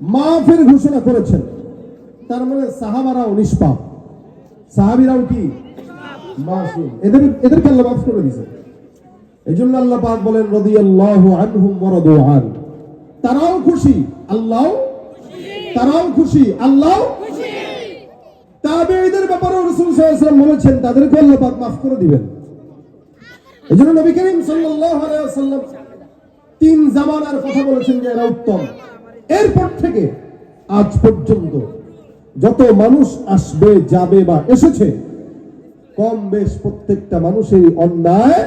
মাফের ঘোষণা করেছেন। তার মানে সাহাবারাও নিষ্পাপ। সাহাবিরাও কি? এদের এদেরকে আল্লাহ মাফ করে দিয়েছে এই জন্য আল্লাহ পাক বলেন, রাদিয়াল্লাহু আনহুম ওয়া রাদু তারাও খুশি আল্লাহ তারাও খুশি আল্লাহ তাবেঈদের ব্যাপারেও রাসূল বলেছেন, তাদেরকে আল্লাহ পাক মাফ করে দিবেন। এই জন্য নবী করিম আলাইহি তিন জামানার কথা বলেছেন যে এরা উত্তম। এরপর থেকে আজ পর্যন্ত যত মানুষ আসবে, যাবে বা এসেছে, কম বেশ প্রত্যেকটা মানুষেরই অন্যায়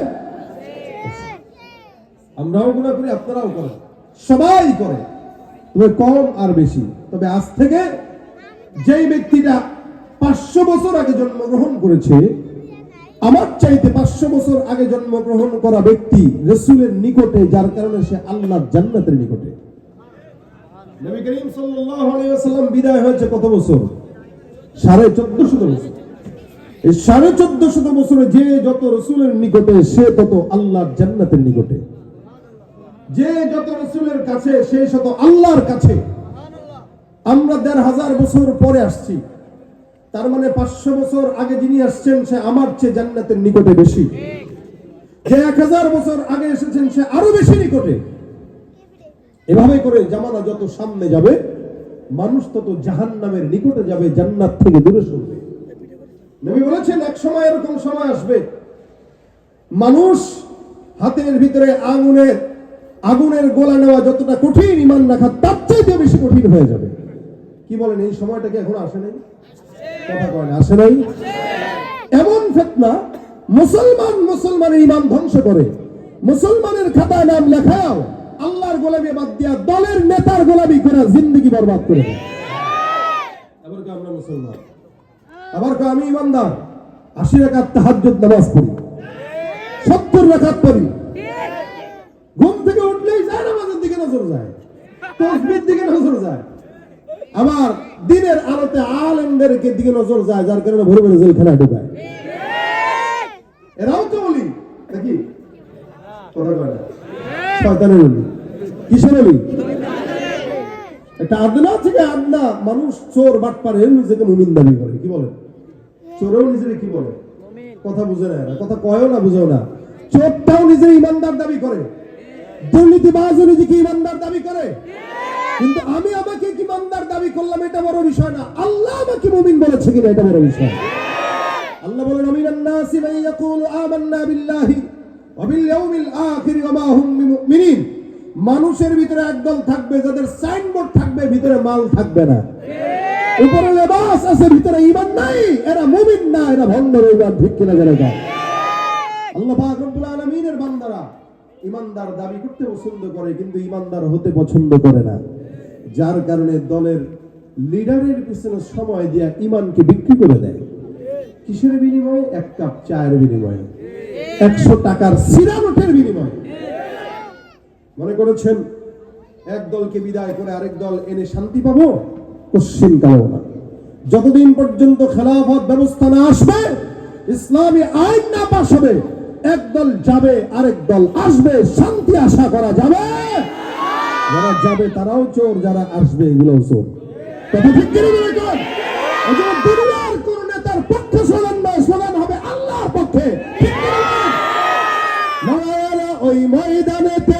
আমরাও গুণা করি, আপনারাও করেন। সবাই করে, তবে কম আর বেশি। তবে আজ থেকে যেই ব্যক্তিটা পাঁচশো বছর আগে জন্মগ্রহণ করেছে, আমার চাইতে পাঁচশো বছর আগে জন্মগ্রহণ করা ব্যক্তি রসুলের নিকটে, যার কারণে সে আল্লাহর জান্নাতের নিকটে। নবী করিম বিদায় হয়েছে কত বছর? সাড়ে চোদ্দশো বছর। এই সাড়ে চোদ্দশো বছরে যে যত নিকটে, সে তত আল্লাহর জান্নাতের নিকটে। যে যত কাছে, সে শত আল্লাহর কাছে। আমরা দেড় হাজার বছর পরে আসছি। তার মানে পাঁচশো বছর আগে যিনি আসছেন, সে আমার চেয়ে জান্নাতের নিকটে বেশি। যে এক হাজার বছর আগে এসেছেন, সে আরও বেশি নিকটে। এভাবে করে জামানা যত সামনে যাবে, মানুষ তত জাহান নামের নিকটে যাবে, জান্নাত থেকে দূরে সরবে। নবী বলেছেন, এক সময় এরকম সময় আসবে। মানুষ হাতের ভিতরে আগুনের আগুনের গোলা নেওয়া যতটা কঠিন ইমান রাখা, তার চাইতে বেশি কঠিন হয়ে যাবে। কি বলেন, এই সময়টা কি এখন আসে নাই? কথা কয় আসে নাই? এমন ফেতনা, মুসলমান মুসলমানের ইমান ধ্বংস করে। মুসলমানের খাতায় নাম লেখাও গোলামি বাদ দিয়া দলের নেতার গোলামি করে জিন্দগি বরবাদ করে আবার আমরা মুসলমান। আবার আমি ইমানদার। আশি রাকাত তাহাজ্জুদ নামাজ পড়ি। সত্তর রাকাত পড়ি। ঘুম থেকে উঠলেই যায় নামাজের দিকে নজর যায়। তসবির দিকে নজর যায়। আবার দিনের আলোতে আলেমদের দিকে নজর যায় যার কারণে ভরে ভরে জেলখানায় ঢুকায়। এরাও তো বলি নাকি? শয়তানের বলি বলি একটা আদনা থেকে আদনা, মানুষ চোর বাট পারে নিজেকে মুমিন দাবি করে কি বলে? চোরেও নিজেকে কি বলে? কথা বুঝে না, কথা কয়ও না, বুঝেও না। চোরটাও নিজে ইমানদার দাবি করে। দুর্নীতিবাজও নিজেকে ইমানদার দাবি করে। কিন্তু আমি আমাকে কি ইমানদার দাবি করলাম, এটা বড় বিষয় না। আল্লাহ আমাকে মুমিন বলেছে কিনা, এটা বড় বিষয়। আল্লাহ বলেন মান আমান্না বিল্লাহি ওয়া বিল ইয়াউমিল আখির। মানুষের ভিতরে একদল থাকবে, যাদের সাইনবোর্ড থাকবে, ভিতরে মাল থাকবে না। উপরে লেবাস আছে, ভিতরে ঈমান নাই, এরা মুমিন না, এরা ভণ্ড রইবার, ঠিক কিনা জানে না। আল্লাহ পাক রব্বুল আলামিনের বান্দারা ইমানদার দাবি করতে পছন্দ করে, কিন্তু ইমানদার হতে পছন্দ করে না। যার কারণে দলের লিডারের পিছনে সময় দিয়া ইমানকে বিক্রি করে দেয়। কিসের বিনিময়ে? এক কাপ চায়ের বিনিময়ে। একশো টাকার সিরা নোটের বিনিময়ে। মনে করেছেন, এক দলকে বিদায় করে আরেক দল এনে শান্তি পাবো? কশ্চিন কালো না। যতদিন পর্যন্ত খেলাফত ব্যবস্থা না আসবে, ইসলামী আইন না পাশ হবে, এক দল যাবে, আরেক দল আসবে, শান্তি আশা করা যাবে। যারা যাবে তারাও চোর, যারা আসবে এগুলোও চোর। কথা ঠিক করে পক্ষে ওই ময়দানেতে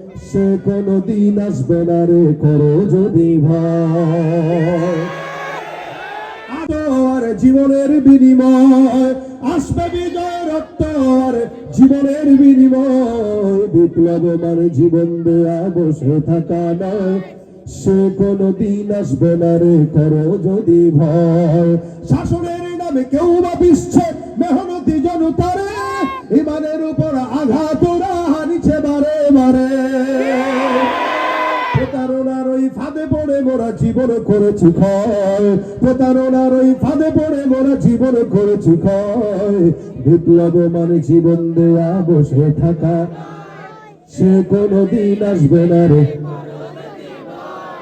সে কোনো দিন আসবে না রে, করো যদি আর জীবনের বিনিময়, আসবে বিজয় রক্ত, আর জীবনের বিনিময়। বিপ্লব মানে জীবন দেয়া বসে থাকা নয়, সে কোনো দিন আসবে না রে, করো যদি ভয়। শাসনের নামে কেউ বা বিশ্বে মেহনতি জনতারে, ইমানের উপর আঘাত ওরা হানিছে, বারে বারে। জীবন করেছি ক্ষয়। প্রতারণার ওই ফাঁদে পড়ে মোরা জীবন করেছি ক্ষয়। বিপ্লব মানে জীবন দেয়া বসে থাকা, সে কোনো দিন আসবে না রে।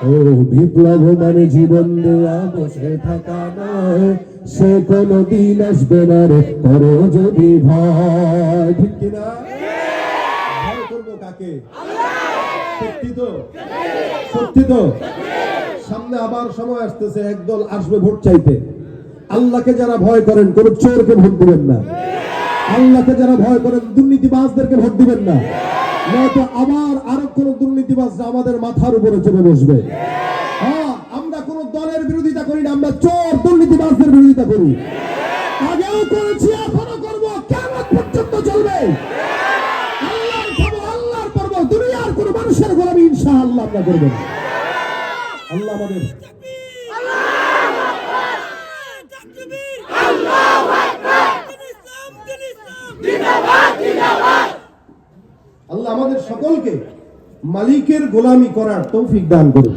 ও বিপ্লব মানে জীবন দেয়া বসে থাকা নয়, সে কোনো দিন আসবে না রে। করো যদি ভয়, ঠিক কিনা করব কাকে? সত্যি তো? সত্যি তো? সামনে আবার সময় আসতেছে একদল আসবে ভোট চাইতে। আল্লাহকে যারা ভয় করেন, কোন চোরকে ভোট দিবেন না। আল্লাহকে যারা ভয় করেন, দুর্নীতিবাজদেরকে ভোট দিবেন না। নয়তো আবার আরও কোন দুর্নীতিবাজ আমাদের মাথার উপরে চেপে বসবে। হ্যাঁ আমরা কোন দলের বিরোধিতা করি না, আমরা চোর, দুর্নীতিবাজদের বিরোধিতা করি। আগেও করেছি, এখনও করব। কেমন পর্যন্ত চলবে? আল্লাহর খাব আল্লাহর পর্ব, দুনিয়ার কোন মানুষের গোলামি ইনশাআল্লাহ আমরা করব না। আল্লাহ আমাদের। আল্লাহ আমাদের সকলকে মালিকের গোলামি করার তৌফিক দান করুন।